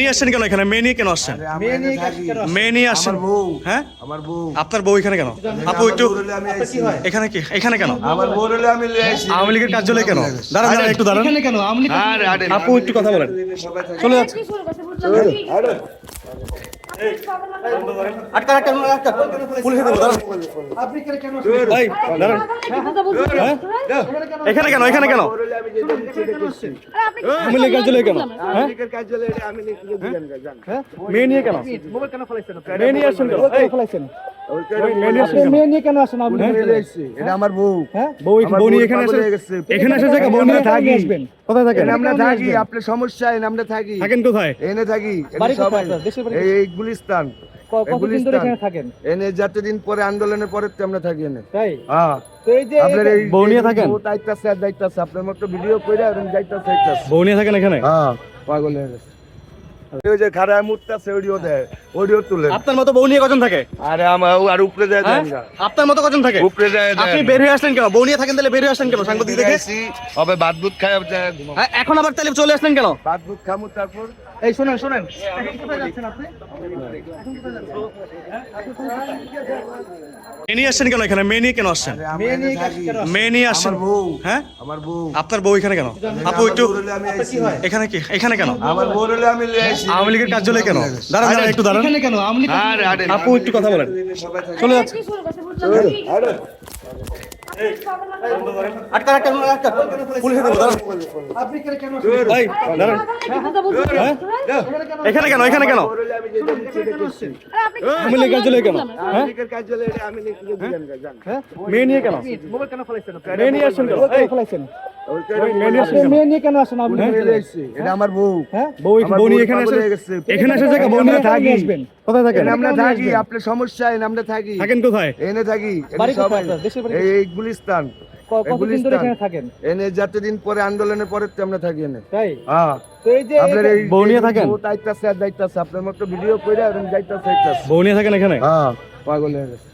নিয়ে আসছেন কেন এখানে? মেয়ে নিয়ে কেন আসছেন? মেয়ে নিয়ে বউ। হ্যাঁ? আমার বউ। আপনার বউ এখানে কেন? আপু একটু। এখানে কি? এখানে কেন? আমার বউ হলে আমি। আওয়ামী লীগের কার্যালয়ে কেন? দাঁড়ান দাঁড়ান একটু দাঁড়ান। এখানে কেন? আপু একটু কথা বলেন। চলে যাচ্ছে। আরে, আটকা আটকা আটকা পুলিশে দেবো এখানে। কেন হ্যাঁ? এখানে কেন এখানে কেন লীগের কার্যালয় কেন হ্যাঁ। হ্যাঁ মেয়ে নিয়ে কেন? মেয়ে নিয়ে আসছেন কেন? ফলাইছেন হ্যাঁ। হয়ে? থাকেন? কোথায়? এনে থাকি এই গুলিস্তান। কতদিন ধরে এখানে থাকেন? এনে যতদিন পরে আন্দোলনের পরে তো আমরা থাকি এনে। তাই? হ্যাঁ। তো এই যে আপনার এই থাকেন? আর আপনার মতো ভিডিও থাকেন এখানে? হ্যাঁ পাগল হয়ে গেছে। ওই যে খাড়ায় মুহূর্তে আছে ওডিও দেয় ওডিও তুলে আপনার মতো বউ নিয়ে কজন থাকে? আরে আমার আর উপরে যায় হ্যাঁ? দেন আপনার মতো কজন থাকে? উপরে যায় আপনি বের হয়ে আসলেন কেন? বউ নিয়ে থাকেন তাহলে বের হয়ে আসলেন কেন? সাংবাদিক দেখে? হবে ভাত বুত খায়। হ্যাঁ, এখন আবার তাহলে চলে আসলেন কেন? ভাত বুত খামু তারপর। এই শুনেন শুনেন। এখন কোথায় যাচ্ছেন আপনি মেয়ে নিয়ে আসছেন? কেন এখানে মেয়ে নিয়ে কেন আসছেন নিয়ে আসছেন। হ্যাঁ? আমার বউ। আপনার বউ এখানে কেন? আপু একটু। এখানে কি? এখানে কেন? আমার বউ হলে আমি আওয়ামী লীগের কার্যালয় কেন? দাঁড়ান দাঁড়ান একটু দাঁড়ান। এখানে কেন? আপু একটু কথা বলেন। চলে যাচ্ছে। আটকা এখানে কেন? এখানে কেন আমি নিয়ে কেন মেয়ে নিয়ে আসছেন গুলিস্তান। পরে আন্দোলনের পরে আমরা থাকি এনে। তাই? হ্যাঁ। তো এই যে আপনার এই বউ নিয়ে এই থাকেন? দায়িত্ব আছে দায়িত্ব আছে। আপনার মতো ভিডিও করে নিয়ে থাকেন এখানে? হ্যাঁ পাগল হয়ে গেছে।